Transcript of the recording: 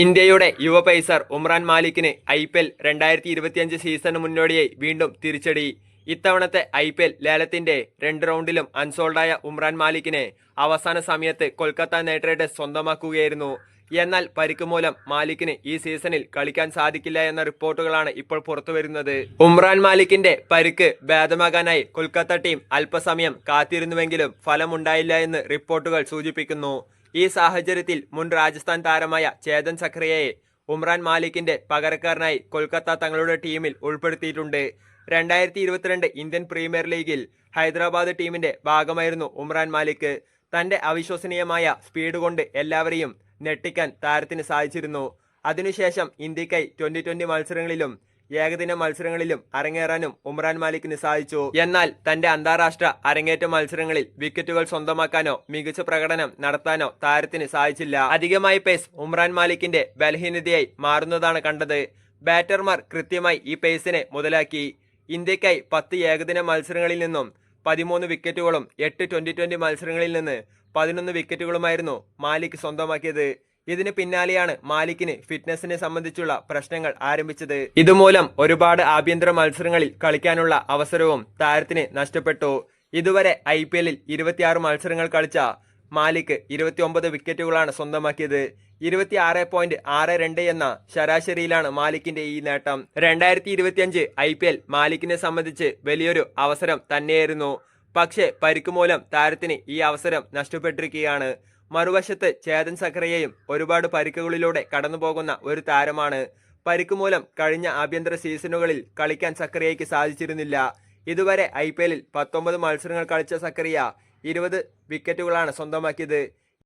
ഇന്ത്യയുടെ യുവ പേസർ ഉമ്രാൻ മാലിക്കിന് ഐ പി എൽ രണ്ടായിരത്തി ഇരുപത്തിയഞ്ച് സീസണിന് മുന്നോടിയായി വീണ്ടും തിരിച്ചടി. ഇത്തവണത്തെ ഐ പി എൽ ലേലത്തിന്റെ രണ്ട് റൗണ്ടിലും അൺസോൾഡായ ഉമ്രാൻ മാലിക്കിനെ അവസാന സമയത്ത് കൊൽക്കത്ത നൈറ്റ് റൈഡേഴ്സ് സ്വന്തമാക്കുകയായിരുന്നു. എന്നാൽ പരിക്ക് മൂലം മാലിക്കിന് ഈ സീസണിൽ കളിക്കാൻ സാധിക്കില്ല എന്ന റിപ്പോർട്ടുകളാണ് ഇപ്പോൾ പുറത്തുവരുന്നത്. ഉമ്രാൻ മാലിക്കിന്റെ പരിക്ക് ഭേദമാകാനായി കൊൽക്കത്ത ടീം അല്പസമയം കാത്തിരുന്നുവെങ്കിലും ഫലമുണ്ടായില്ല എന്ന് റിപ്പോർട്ടുകൾ സൂചിപ്പിക്കുന്നു. ഈ സാഹചര്യത്തിൽ മുൻ രാജസ്ഥാൻ താരമായ ചേതൻ സഖ്രിയയെ ഉമ്രാൻ മാലിക്കിന്റെ പകരക്കാരനായി കൊൽക്കത്ത തങ്ങളുടെ ടീമിൽ ഉൾപ്പെടുത്തിയിട്ടുണ്ട്. രണ്ടായിരത്തി ഇരുപത്തിരണ്ട് ഇന്ത്യൻ പ്രീമിയർ ലീഗിൽ ഹൈദരാബാദ് ടീമിന്റെ ഭാഗമായിരുന്നു ഉമ്രാൻ മാലിക്. തന്റെ അവിശ്വസനീയമായ സ്പീഡ് കൊണ്ട് എല്ലാവരെയും ഞെട്ടിക്കാൻ താരത്തിന് സാധിച്ചിരുന്നു. അതിനുശേഷം ഇന്ത്യക്കായി ട്വന്റി ട്വന്റി മത്സരങ്ങളിലും ഏകദിന മത്സരങ്ങളിലും അരങ്ങേറാനും ഉമ്രാൻ മാലിക്കിന് സാധിച്ചു. എന്നാൽ തന്റെ അന്താരാഷ്ട്ര അരങ്ങേറ്റ മത്സരങ്ങളിൽ വിക്കറ്റുകൾ സ്വന്തമാക്കാനോ മികച്ച പ്രകടനം നടത്താനോ താരത്തിന് സാധിച്ചില്ല. അധികമായി പേസ് ഉമ്രാൻ മാലിക്കിന്റെ ബലഹീനതയായി മാറുന്നതാണ് കണ്ടത്. ബാറ്റർമാർ കൃത്യമായി ഈ പേസിനെ മുതലാക്കി. ഇന്ത്യക്കായി പത്ത് ഏകദിന മത്സരങ്ങളിൽ നിന്നും പതിമൂന്ന് വിക്കറ്റുകളും എട്ട് ട്വന്റി ട്വന്റി മത്സരങ്ങളിൽ നിന്ന് പതിനൊന്ന് വിക്കറ്റുകളുമായിരുന്നു മാലിക് സ്വന്തമാക്കിയത്. ഇതിന് പിന്നാലെയാണ് മാലിക്കിന് ഫിറ്റ്നസിനെ സംബന്ധിച്ചുള്ള പ്രശ്നങ്ങൾ ആരംഭിച്ചത്. ഇതുമൂലം ഒരുപാട് ആഭ്യന്തര മത്സരങ്ങളിൽ കളിക്കാനുള്ള അവസരവും താരത്തിന് നഷ്ടപ്പെട്ടു. ഇതുവരെ ഐ പി എല്ലിൽ ഇരുപത്തിയാറ് മത്സരങ്ങൾ കളിച്ച മാലിക് ഇരുപത്തിയൊമ്പത് വിക്കറ്റുകളാണ് സ്വന്തമാക്കിയത്. ഇരുപത്തി ആറ് പോയിന്റ് ആറ് രണ്ട് എന്ന ശരാശരിയിലാണ് മാലിക്കിന്റെ ഈ നേട്ടം. രണ്ടായിരത്തി ഇരുപത്തിയഞ്ച് ഐ പി എൽ മാലിക്കിനെ സംബന്ധിച്ച് വലിയൊരു അവസരം തന്നെയായിരുന്നു. പക്ഷേ പരിക്കുമൂലം താരത്തിന് ഈ അവസരം നഷ്ടപ്പെട്ടിരിക്കുകയാണ്. മറുവശത്ത് ചേതൻ സഖറയെയും ഒരുപാട് പരിക്കുകളിലൂടെ കടന്നുപോകുന്ന ഒരു താരമാണ്. പരിക്ക് മൂലം കഴിഞ്ഞ ആഭ്യന്തര സീസണുകളിൽ കളിക്കാൻ സക്കറിയയ്ക്ക് സാധിച്ചിരുന്നില്ല. ഇതുവരെ ഐ പി എല്ലിൽ പത്തൊമ്പത് മത്സരങ്ങൾ കളിച്ച സക്കറിയ ഇരുപത് വിക്കറ്റുകളാണ് സ്വന്തമാക്കിയത്.